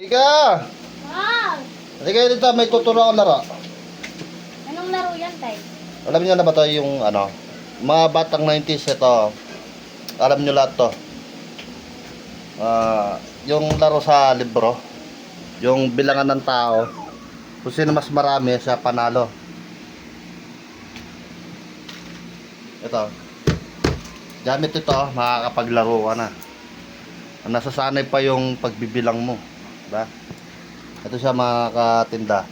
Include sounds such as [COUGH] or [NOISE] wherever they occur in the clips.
Ika! Wow! Kayo dito, may tuturo ako laro. Anong laro yan, Tay? Alam niyo na ba to yung ano? Mga batang 90s ito. Alam niyo lahat to. Ah, yung laro sa libro. Yung bilangan ng tao. Kung sino mas marami, siya panalo. Ito. Gamit ito, makakapaglaro ka na. Nasasanay pa yung pagbibilang mo. Diba? Ito siya mga katinda.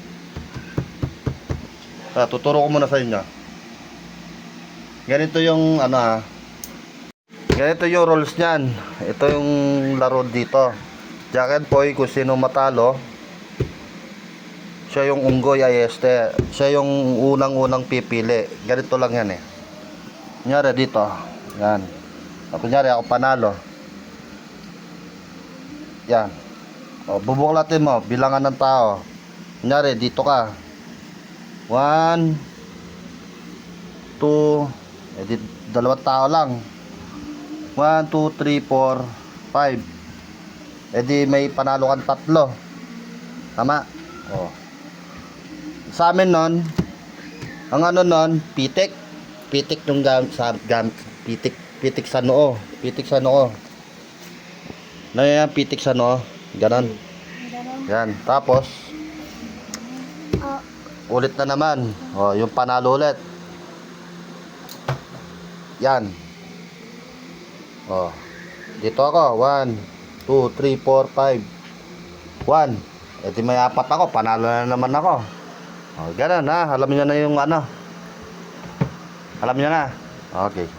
Ah, tuturo ko muna sa inyo. Ganito yung ano ah. Ganito yung rules niyan. Ito yung laro dito. Jacket boy kung sino matalo. Siya yung unggoy ay este. Siya yung unang-unang pipili. Ganito lang yan eh. Kunyari dito. Yan. Kunyari ako panalo. Yan. O, bubuklatin mo. Bilangan ng tao. Kunyari dito ka. One, two, eh di, dalawang tao lang. One, two, three, four, five. Eh di may panalo kang tatlo. Tama? Oh. Sa amin nun, ang ano nun, pitik. Pitik nung gamit sa gamit. Pitik, pitik sa noo. Pitik sa noo. Ano yan, pitik sa noo. Ganon. Yan. Tapos, Oh, ulit na naman. O, yung panalo ulit. Yan. O. Dito ako. 1, 2, 3, 4, 5. 1. E di may apat ako. Panalo na naman ako. O, ganun ha. Alam niyo na yung ano. Alam niyo na. Okay.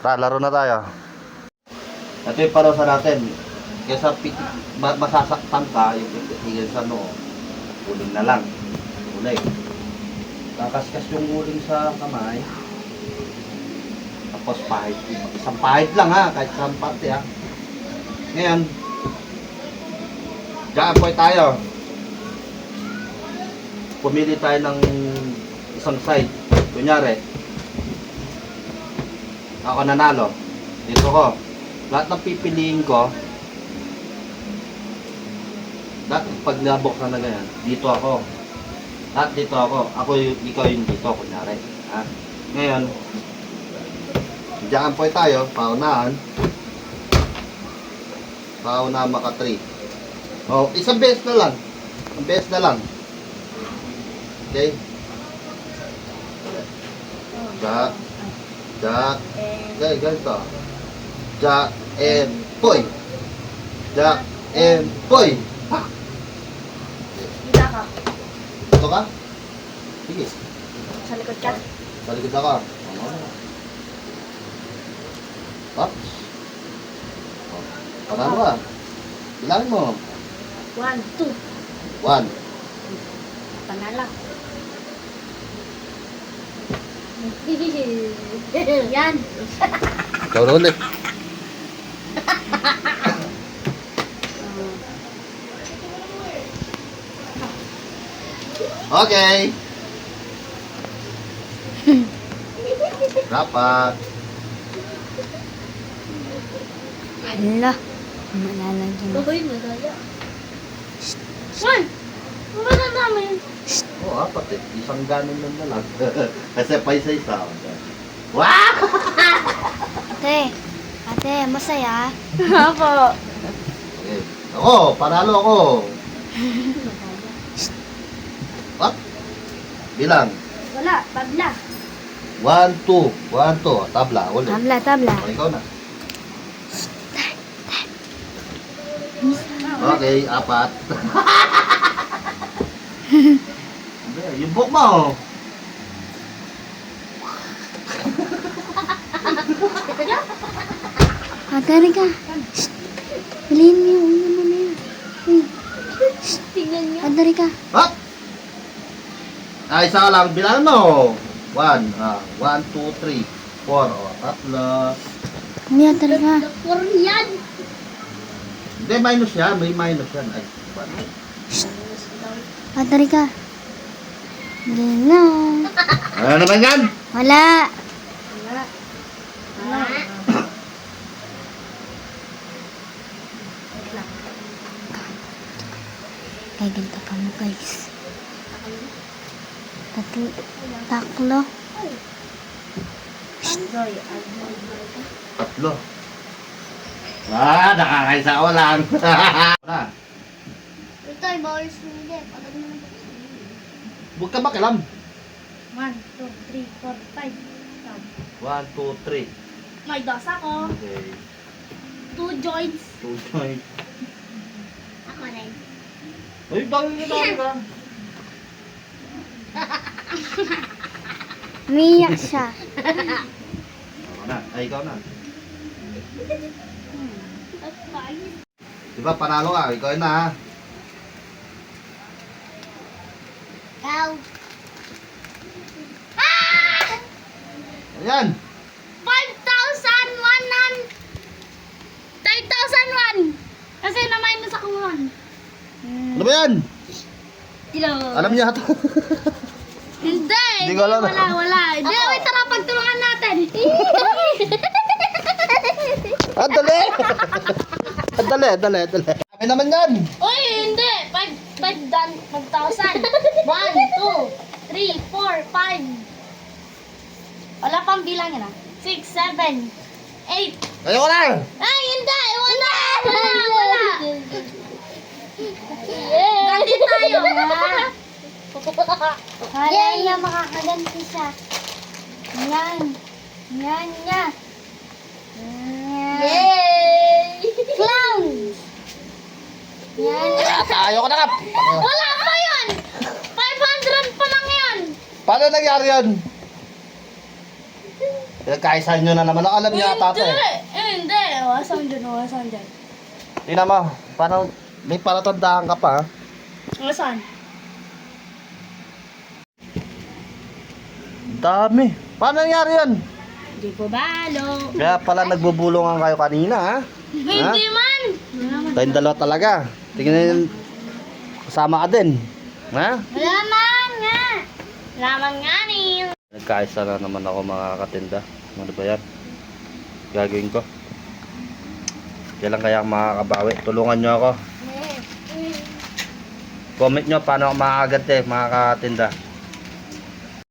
Tara, laro na tayo. Ito yung parusa natin. Kesa pi- ma- masasaktan ka, yung pitigil sa noo. Uling na lang. Uling. Kakaskas yung uling sa kamay. Tapos pahit. Isang pahit lang ha, kahit isang parte ha. Ngayon, Diyan po tayo. Pumili tayo ng isang side. Kunyari, ako nanalo. Dito ko. Lahat ng pipiliin ko, lahat pag nabuksan na ganyan, dito ako. Lahat dito ako. Ako yung, ikaw yung dito, kunyari. Ha? Ngayon, diyan po tayo, paunahan. Paunahan maka 3. Oh, isang beses na lang. Isang beses na lang. Okay? Jack. eh, Okay, ganito. Jack and Poy. Jack and Poy. Ha? Kita ka. Ka? Sige. Sa likod ka. Balik ako. Pops. Panalo ka. Bilangin mo. One, two. One. Panalo. [LAUGHS] Yan. Ikaw na ulit. Okay. [LAUGHS] Dapat. Hala. Uy, madaya. Uy! Ano na namin? Oo, oh, apat eh. Isang ganun lang na lang. [LAUGHS] Kasi pa isa-isa. Wow! [LAUGHS] Ate, ate, masaya? Apo. Okay. Ako, panalo ako. Bilang. Wala, tabla. One, two. One, two. Tabla. Ulit. Tabla, tabla. O, ikaw na. Okay, apat. [LAUGHS] Yung book mo. Ate, ka. Shh. Bilhin mo yung ulo mo na yan. Uy, Tingnan niyo. ate, ka. Up! Ah, isa lang. Bilangan mo. One. Ah, one, two, three. Four. O, tatlo. Hindi, ate, ka. Korean. Hindi, minus yan. May minus yan. Ay, one. Ate, ka. Bilhin na. [LAUGHS] Ano naman yan? Wala. Wala. Wala. Ay, ganito ka mo guys. Tatlo. Taklo. Tatlo. Ah, nakakaisa ko lang. [LAUGHS] Ito ay bawal sumili. Pagod mo na Huwag ka makilam. 1, 2, 3, 4, 5. One, two, three. May dos ako. Okay. 2 joints. Two joint. Ako rin. Uy, [LAUGHS] dami na dami ka. Umiyak siya. Ako na. Ay, ikaw na. Okay. Di ba, panalo ka. Ikaw yun na ha. Cow. Ayan. 5,100! 5,001! Kasi namay mo sa kumon. Ano ba yan? Dilo. Alam niya ito. [LAUGHS] Hindi. Hindi ko alam. Wala, wala. Hindi, wait, tara, pagtulungan natin. [LAUGHS] ah, dali. [LAUGHS] ah, dali, dali, dali. Kami naman yan. Uy, hindi. 5, 5 dan, 5,000. 1, 2, 3, 4, 5. Wala pang bilang yun ah. 6, 7, 8. Ayoko na. Ay, hindi! Wala! Tayo! Kala [LAUGHS] niya makakaganti siya. Yan. Yan niya. Yay! Clown! Yan. Ah, ayoko na ka. Wala pa yun! 500 pa lang yun! Paano nangyari yun? Pinagkaisahan nyo na naman. Ang alam niya ata ito eh. Hindi! Eh, Hindi! Wasan dyan, wasan dyan. Tingnan mo. Parang may palatandaan ka pa ha. Wasan? Dami. Paano nangyari yun? Hindi ko balo. Kaya pala nagbubulungan kayo kanina ha. [LAUGHS] Hindi man! Tayong dalawa talaga. Tingnan kasama ka din. Ha? Wala man nga! Wala man nga ni. Nagkaisa na naman ako mga katinda. Ano ba yan? Gagawin ko. Kailan kaya makakabawi? Tulungan nyo ako. Comment nyo paano ako makakagante mga katinda.